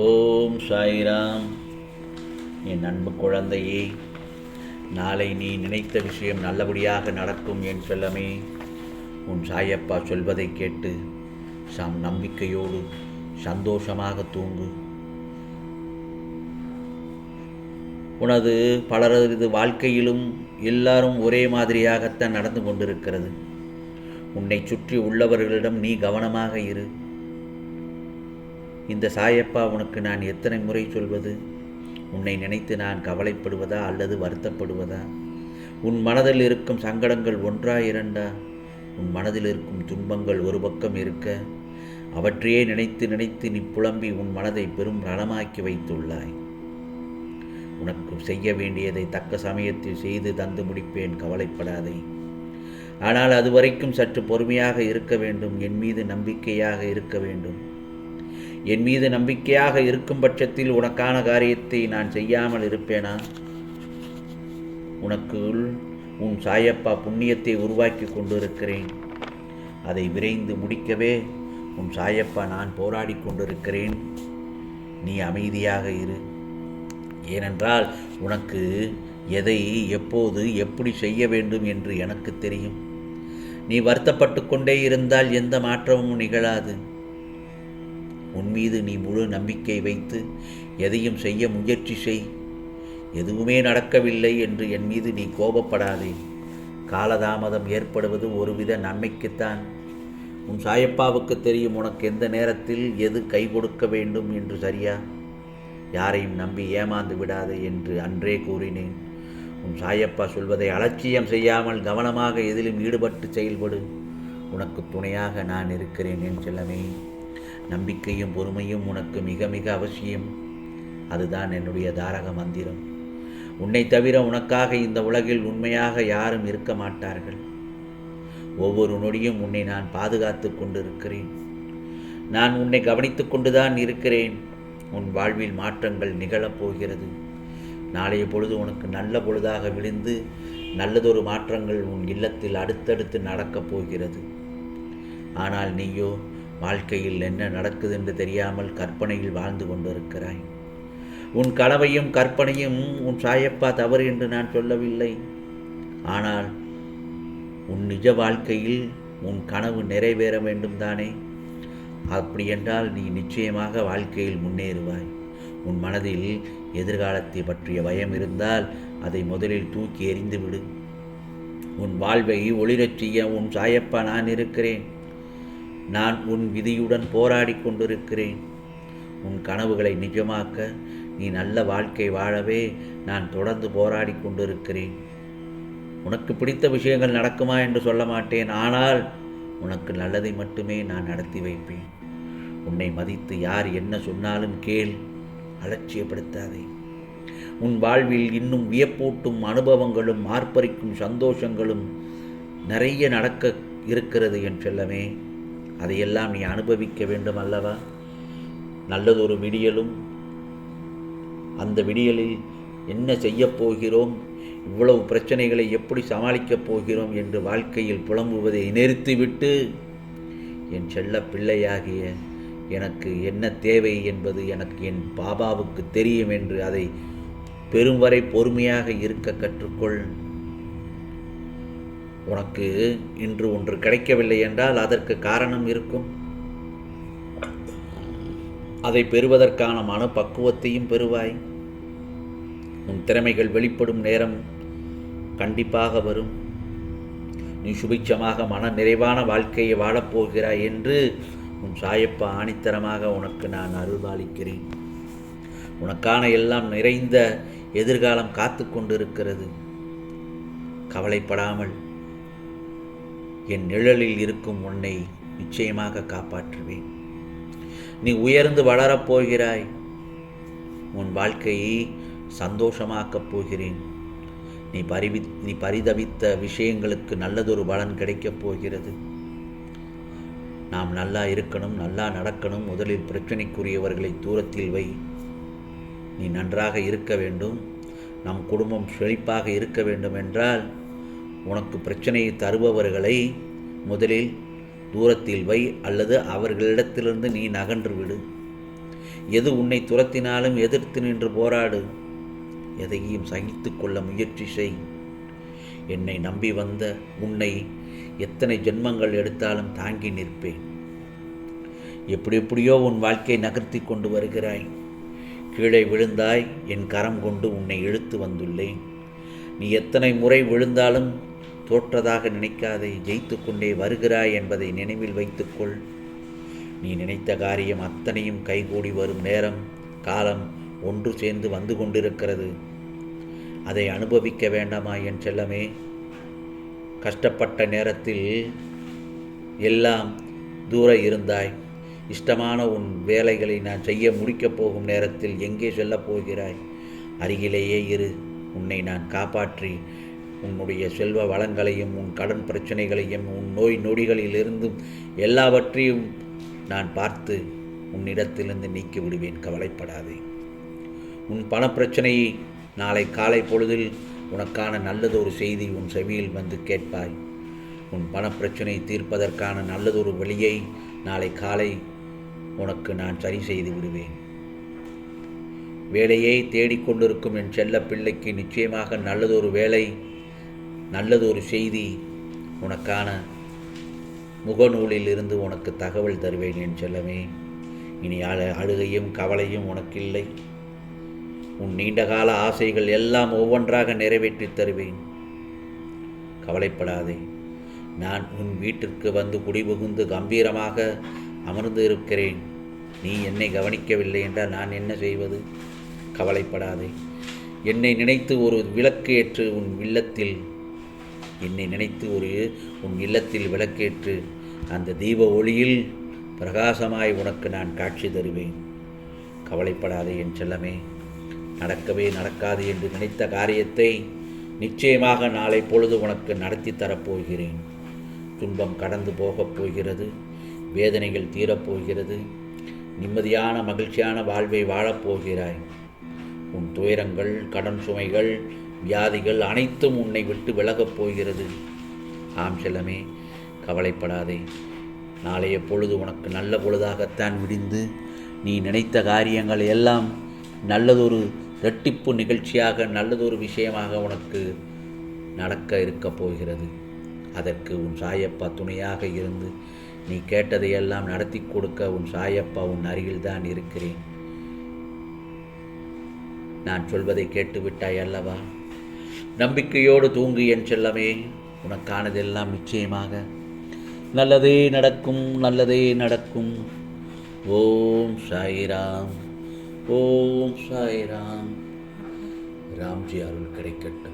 ஓம் சாய்ராம். என் அன்பு குழந்தையே நாளை நீ நினைத்த விஷயம் நல்லபடியாக நடக்கும் என் செல்லமே. உன் சாயப்பா சொல்வதை கேட்டு சம் நம்பிக்கையோடு சந்தோஷமாக தூங்கு. உனது பலரது வாழ்க்கையிலும் எல்லாரும் ஒரே மாதிரியாகத்தான் நடந்து கொண்டிருக்கிறது. உன்னை சுற்றி உள்ளவர்களிடம் நீ கவனமாக இரு. இந்த சாயப்பா உனக்கு நான் எத்தனை முறை சொல்வது? உன்னை நினைத்து நான் கவலைப்படுவதா அல்லது வருத்தப்படுவதா? உன் மனதில் இருக்கும் சங்கடங்கள் ஒன்றா இரண்டா? உன் மனதில் இருக்கும் துன்பங்கள் ஒரு பக்கம் இருக்க? அவற்றையே நினைத்து நினைத்து நீ புலம்பி உன் மனதை பெரும் நலமாக்கி வைத்துள்ளாய். உனக்கு செய்ய வேண்டியதை தக்க சமயத்தில் செய்து தந்து முடிப்பேன் கவலைப்படாதே. ஆனால் அதுவரைக்கும் சற்று பொறுமையாக இருக்க வேண்டும் என் மீது நம்பிக்கையாக இருக்க வேண்டும். என் மீது நம்பிக்கையாக இருக்கும் பட்சத்தில் உனக்கான காரியத்தை நான் செய்யாமல் இருப்பேனா? உனக்குள் உன் சாயப்பா புண்ணியத்தை உருவாக்கி கொண்டிருக்கிறேன். அதை விரைந்து முடிக்கவே உன் சாயப்பா நான் போராடி கொண்டிருக்கிறேன். நீ அமைதியாக இரு. ஏனென்றால் உனக்கு எதை எப்போது எப்படி செய்ய வேண்டும் என்று எனக்கு தெரியும். நீ வருத்தப்பட்டு கொண்டே இருந்தால் எந்த மாற்றமும் நிகழாது. உன் மீது நீ முழு நம்பிக்கை வைத்து எதையும் செய்ய முயற்சி செய். எதுவுமே நடக்கவில்லை என்று என் மீது நீ கோபப்படாதே. காலதாமதம் ஏற்படுவது ஒருவித நன்மைக்குத்தான். உன் சாயப்பாவுக்கு தெரியும் உனக்கு எந்த நேரத்தில் எது கை கொடுக்க வேண்டும் என்று சரியா? யாரையும் நம்பி ஏமாந்து விடாதே என்று அன்றே கூறினேன். உன் சாயப்பா சொல்வதை அலட்சியம் செய்யாமல் கவனமாக எதிலும் ஈடுபட்டு செயல்படு. உனக்கு துணையாக நான் இருக்கிறேன் என் செல்லமே. நம்பிக்கையும் பொறுமையும் உனக்கு மிக மிக அவசியம். அதுதான் என்னுடைய தாரக மந்திரம். உன்னை தவிர உனக்காக இந்த உலகில் உண்மையாக யாரும் இருக்க மாட்டார்கள். ஒவ்வொரு நொடியும் உன்னை நான் பாதுகாத்து கொண்டிருக்கிறேன். நான் உன்னை கவனித்து கொண்டுதான் இருக்கிறேன். உன் வாழ்வில் மாற்றங்கள் நிகழப்போகிறது நாளைய பொழுது உனக்கு நல்ல பொழுதாக விழுந்து நல்லதொரு மாற்றங்கள் உன் இல்லத்தில் அடுத்தடுத்து நடக்கப் போகிறது. ஆனால் நீயோ வாழ்க்கையில் என்ன நடக்குது என்று தெரியாமல் கற்பனையில் வாழ்ந்து கொண்டிருக்கிறாய். உன் கனவையும் கற்பனையும் உன் சாயப்பா தவறு என்று நான் சொல்லவில்லை. ஆனால் உன் நிஜ வாழ்க்கையில் உன் கனவு நிறைவேற வேண்டும் தானே அப்படியென்றால் நீ நிச்சயமாக வாழ்க்கையில் முன்னேறுவாய். உன் மனதில் எதிர்காலத்தை பற்றிய பயம் இருந்தால் அதை முதலில் தூக்கி எறிந்துவிடு. உன் வாழ்வை ஒளிரச் செய்ய உன் சாயப்பா நான் இருக்கிறேன். நான் உன் விதியுடன் போராடி கொண்டிருக்கிறேன். உன் கனவுகளை நிஜமாக்க நீ நல்ல வாழ்க்கை வாழவே நான் தொடர்ந்து போராடி கொண்டிருக்கிறேன். உனக்கு பிடித்த விஷயங்கள் நடக்குமா என்று சொல்ல மாட்டேன். ஆனால் உனக்கு நல்லதை மட்டுமே நான் நடத்தி வைப்பேன். உன்னை மதித்து யார் என்ன சொன்னாலும் கேள். அலட்சியப்படுத்தாதே. உன் வாழ்வில் இன்னும் வியப்பூட்டும் அனுபவங்களும் ஆர்ப்பரிக்கும் சந்தோஷங்களும் நிறைய நடக்க இருக்கிறது என் செல்லமே. அதையெல்லாம் நீ அனுபவிக்க வேண்டும் அல்லவா நல்லதொரு விடியலும் அந்த விடியலில் என்ன செய்யப் போகிறோம்? இவ்வளவு பிரச்சனைகளை எப்படி சமாளிக்கப் போகிறோம் என்று வாழ்க்கையில் புலம்புவதை நிறுத்திவிட்டு என் செல்ல பிள்ளையாகிய எனக்கு என்ன தேவை என்பது எனக்கு என் பாபாவுக்கு தெரியும் என்று அதை பெரும் வரை பொறுமையாக இருக்க கற்றுக்கொள். உனக்கு இன்று ஒன்று கிடைக்கவில்லை என்றால் அதற்கு காரணம் இருக்கும். அதை பெறுவதற்கான மன பக்குவத்தையும் பெறுவாய். உன் திறமைகள் வெளிப்படும் நேரம் கண்டிப்பாக வரும். நீ சுபிட்சமாக மன நிறைவான வாழ்க்கையை வாழப்போகிறாய் என்று உன் சாயப்பா ஆணித்தரமாக உனக்கு நான் அருள்பாலிக்கிறேன் உனக்கான எல்லாம் நிறைந்த எதிர்காலம் காத்து கொண்டிருக்கிறது. கவலைப்படாமல் என் நிழலில் இருக்கும் உன்னை நிச்சயமாக காப்பாற்றுவேன். நீ உயர்ந்து வளரப் போகிறாய். உன் வாழ்க்கையை சந்தோஷமாக்கப் போகிறேன். நீ பரிவி நீ பரிதவித்த விஷயங்களுக்கு நல்லதொரு பலன் கிடைக்கப் போகிறது. நாம் நல்லா இருக்கணும் நல்லா நடக்கணும். முதலில் பிரச்சனைக்குரியவர்களை தூரத்தில் வை. நீ நன்றாக இருக்க வேண்டும். நம் குடும்பம் செழிப்பாக இருக்க வேண்டும் என்றால் உனக்கு பிரச்சனையை தருபவர்களை முதலில் தூரத்தில் வை அல்லது அவர்களிடத்திலிருந்து நீ நகன்று விடு. எது உன்னை துரத்தினாலும் எதிர்த்து நின்று போராடு. எதையும் சகித்து கொள்ள முயற்சி செய். என்னை நம்பி வந்த உன்னை எத்தனை ஜென்மங்கள் எடுத்தாலும் தாங்கி நிற்பேன். எப்படி எப்படியோ உன் வாழ்க்கை நகர்த்தி கொண்டு வருகிறாய். கீழே விழுந்தாய் என் கரம் கொண்டு உன்னை இழுத்து வந்துள்ளேன். நீ எத்தனை முறை விழுந்தாலும் தோற்றதாக நினைக்காதே ஜெயித்து கொண்டே வருகிறாய் என்பதை நினைவில் வைத்துக்கொள். நீ நினைத்த காரியம் அத்தனையும் கைகூடி வரும் நேரம் காலம் ஒன்று சேர்ந்து வந்து கொண்டிருக்கிறது. அதை அனுபவிக்க வேண்டாமா என் செல்லமே? கஷ்டப்பட்ட நேரத்தில் எல்லாம் தூர இருந்தாய். இஷ்டமான உன் வேலைகளை நான் செய்ய முடிக்கப் போகும் நேரத்தில் எங்கே செல்லப் போகிறாய்? அருகிலேயே இரு உன்னை நான் காப்பாற்றி உன்னுடைய செல்வ வளங்களையும் உன் கடன் பிரச்சனைகளையும் உன் நோய் நொடிகளிலிருந்தும் எல்லாவற்றையும் நான் பார்த்து உன்னிடத்திலிருந்து நீக்கி விடுவேன் கவலைப்படாதே. உன் பணப்பிரச்சனையை நாளை காலை பொழுதில் உனக்கான நல்லதொரு செய்தி உன் செவியில் வந்து கேட்பாய். உன் பணப்பிரச்சனை தீர்ப்பதற்கான நல்லதொரு வழியை நாளை காலை உனக்கு நான் சரி செய்து விடுவேன். வேலையை தேடிக்கொண்டிருக்கும் என் செல்ல பிள்ளைக்கு நிச்சயமாக நல்லதொரு வேலை நல்லது ஒரு செய்தி உனக்கான முகநூலில் இருந்து உனக்கு தகவல் தருவேன் என் செல்லமே. இனி அழ அழுகையும் கவலையும் உனக்கில்லை. உன் நீண்டகால ஆசைகள் எல்லாம் ஒவ்வொன்றாக நிறைவேற்றித் தருவேன். கவலைப்படாதே. நான் உன் வீட்டிற்கு வந்து குடிபுகுந்து கம்பீரமாக அமர்ந்து இருக்கிறேன். நீ என்னை கவனிக்கவில்லை என்றால் நான் என்ன செய்வது? கவலைப்படாதே. என்னை நினைத்து ஒரு விளக்கு ஏற்று உன் இல்லத்தில் என்னை நினைத்து ஒரு உன் இல்லத்தில் விளக்கேற்று அந்த தீப ஒளியில் பிரகாசமாய் உனக்கு நான் காட்சி தருவேன். கவலைப்படாதே என் செல்லமே நடக்கவே நடக்காது என்று நினைத்த காரியத்தை நிச்சயமாக நாளை பொழுது உனக்கு நடத்தி தரப்போகிறேன். துன்பம் கடந்து போகப் போகிறது வேதனைகள் தீரப்போகிறது நிம்மதியான மகிழ்ச்சியான வாழ்வை வாழப்போகிறாய் உன் துயரங்கள் கடன் சுமைகள் வியாதிகள் அனைத்தும் உன்னை விட்டு விலகப் போகிறது. ஆம் செல்லமே கவலைப்படாதே. நாளைய பொழுது உனக்கு நல்ல பொழுதாகத்தான் விடிந்து நீ நினைத்த காரியங்கள் எல்லாம் நல்லதொரு இரட்டிப்பு நிகழ்ச்சியாக நல்லதொரு விஷயமாக உனக்கு நடக்க இருக்கப் போகிறது. அதற்கு உன் சாயப்பா துணையாக இருந்து நீ கேட்டதையெல்லாம் நடத்தி கொடுக்க உன் சாயப்பா உன் அருகில்தான் இருக்கிறேன். நான் சொல்வதை கேட்டுவிட்டாய் அல்லவா? நம்பிக்கையோடு தூங்கு என் செல்லமே உனக்கானதெல்லாம் நிச்சயமாக. நல்லதே நடக்கும் நல்லதே நடக்கும். ஓம் சாய்ராம் ஓம் சாய்ராம். ராம்ஜி அருள் கிடைக்கட்டும்.